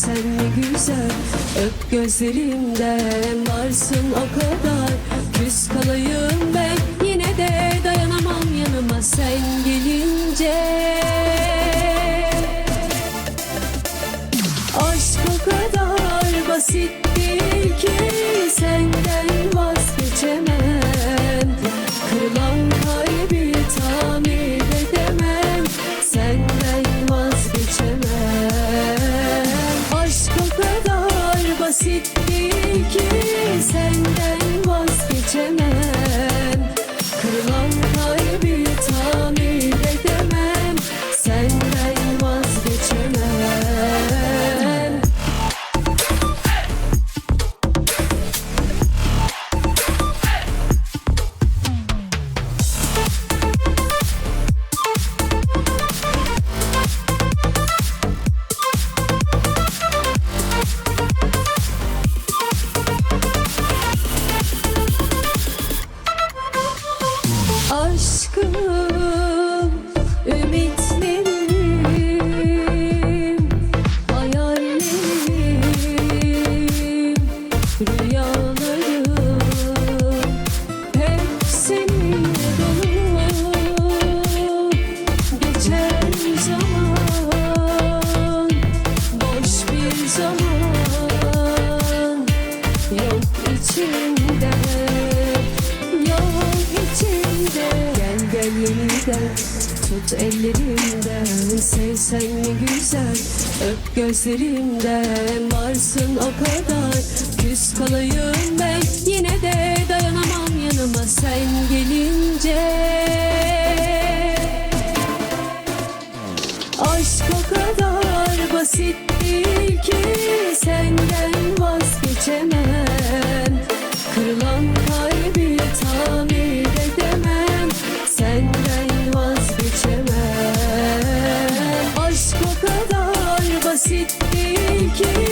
Sevsen ne güzel Öp gözlerimden varsın o kadar. Küs kalayım ben yine de dayanamam yanıma. Sen gelince Aşk o kadar basit basit ki senden yok içimde yok içimde Gel gel yeniden tut ellerimden Sevsen ne güzel öp gözlerimden Varsın o kadar küs kalayım ben. Yine de dayanamam yanıma. Sen gelince sitting, keep